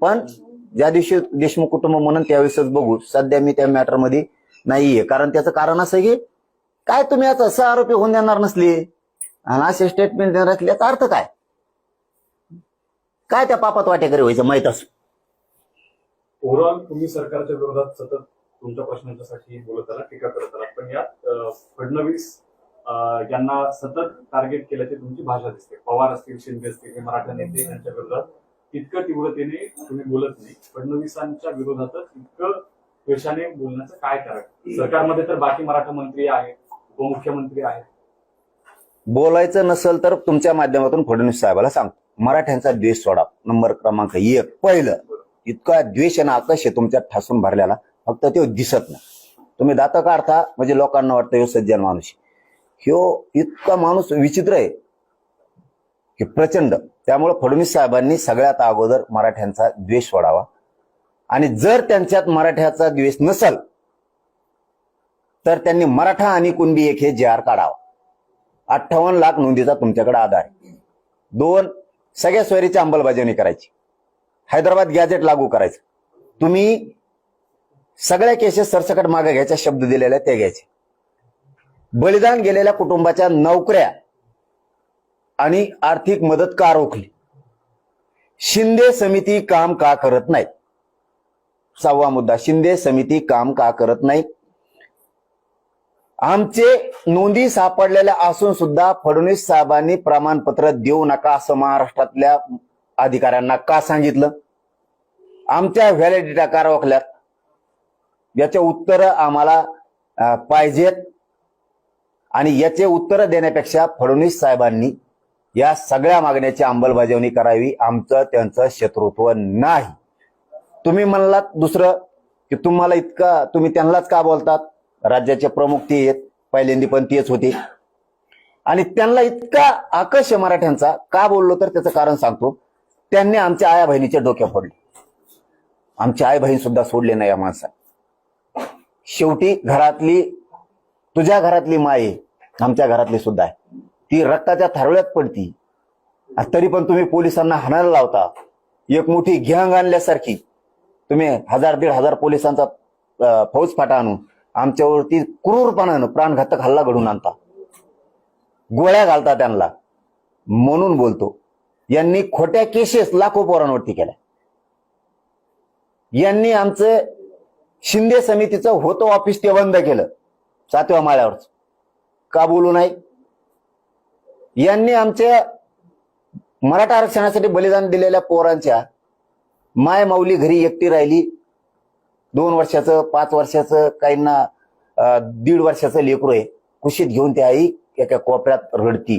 पण ज्या दिवशी देशमुख कुटुंब म्हणून त्यावेळेसच बघू. सध्या मी त्या मॅटरमध्ये नाहीये. कारण त्याचं कारण असं की काय तुम्ही आता असं आरोपी होऊन देणार नसले? आणि असे स्टेटमेंट देणार असले याचा अर्थ काय? काय त्या पापात वाटेकरी व्हायचं माहीत असं? ओव्हरऑल तुम्ही सरकारच्या विरोधात सतत तुमच्या प्रश्नांच्यासाठी बोलत आला टीका करत आला पण यात फडणवीस यांना सतत टार्गेट केल्याची तुमची भाषा दिसते. पवार असतील शिंदे असतील हे मराठा नेते यांच्या विरोधात इतकं तीव्रतेने तुम्ही बोलत नाही. फडणवीसांच्या विरोधातच इतकं द्वेषाने बोलण्याचं काय कारण? सरकारमध्ये तर बाकी मराठा मंत्री आहेत उपमुख्यमंत्री आहेत. बोलायचं नसेल तर तुमच्या माध्यमातून फडणवीस साहेबाला सांगतो. मराठ्यांचा द्वेष सोडा. नंबर क्रमांक एक. पहिलं इतका द्वेष आणि आहे तुमच्यात ठासून भरलेला. फक्त तो दिसत नाही. तुम्ही दात काढता म्हणजे लोकांना वाटतं सज्जन माणूस. ह्यो इतका माणूस विचित्र आहे. की प्रचंड. त्यामुळे फडणवीस साहेबांनी सगळ्यात अगोदर मराठ्यांचा द्वेष वाढावा. आणि जर त्यांच्यात मराठ्याचा द्वेष नसल तर त्यांनी मराठा आणि कुणबी एक हे जे आर काढावा. अठ्ठावन्न लाख नोंदीचा तुमच्याकडे आधार आहे. दोन सगळ्या सोयरीची अंमलबजावणी करायची. हैदराबाद गॅजेट लागू करायचं. तुम्ही सगळ्या केसेस सरसकट मागे घ्यायचा शब्द दिलेल्या त्या घ्यायचे बलिदान गेलेल्या कुटुंबाच्या नोकऱ्या आणि आर्थिक मदत का रोखली? शिंदे समिती काम का करत नाही सहावा मुद्दा शिंदे समिती काम का करत नाही आमचे नोंदी सापडलेल्या असून सुद्धा फडणवीस साहेबांनी प्रमाणपत्र देऊ नका असं महाराष्ट्रातल्या अधिकाऱ्यांना का सांगितलं? आमच्या व्हॅलिडिटी का रोखल्यात? याचे उत्तर आम्हाला पाहिजेत. आणि याचे उत्तर देण्यापेक्षा फडणवीस साहेबांनी या सगळ्या मागण्याची अंमलबजावणी करावी. आमचं त्यांचं शत्रुत्व नाही. तुम्ही म्हणलात दुसरं की तुम्हाला इतका तुम्ही त्यांनाच का बोलतात? राज्याचे प्रमुख ते आहेत. पहिल्यांदी पण तेच होते. आणि त्यांना इतका आकर्ष मराठ्यांचा. का बोललो तर त्याचं कारण सांगतो. त्यांनी आमच्या आया बहिणीचे डोक्या फोडले आमची आई बहीण सुद्धा सोडले नाही या माणसाने. शेवटी घरातली तुझ्या घरातली माय आमच्या घरातली सुद्धा आहे. ती रक्ताच्या थारोळ्यात पडती. तरी पण तुम्ही पोलिसांना हाणायला लावता. एक मोठी घ्यांग आणल्यासारखी. तुम्ही हजार दीड हजार पोलिसांचा फौजफाटा फौज फाटा आणून आमच्यावरती क्रूरपणानं प्राणघातक हल्ला घडून आणता. गोळ्या घालता त्यांना. म्हणून बोलतो यांनी खोट्या केसेस लाखो पोरांवरती केल्या. यांनी आमचं शिंदे समितीचं होतं ऑफिस ते बंद केलं. सातव्या माळ्यावरच. का बोलू नाही? यांनी आमच्या मराठा आरक्षणासाठी बलिदान दिलेल्या पोरांच्या माय माऊली घरी एकटी राहिली. दोन वर्षाचं पाच वर्षाचं काहींना दीड वर्षाचं लेकरू आहे. कुशीत घेऊन ती आई एका कोपऱ्यात रडती.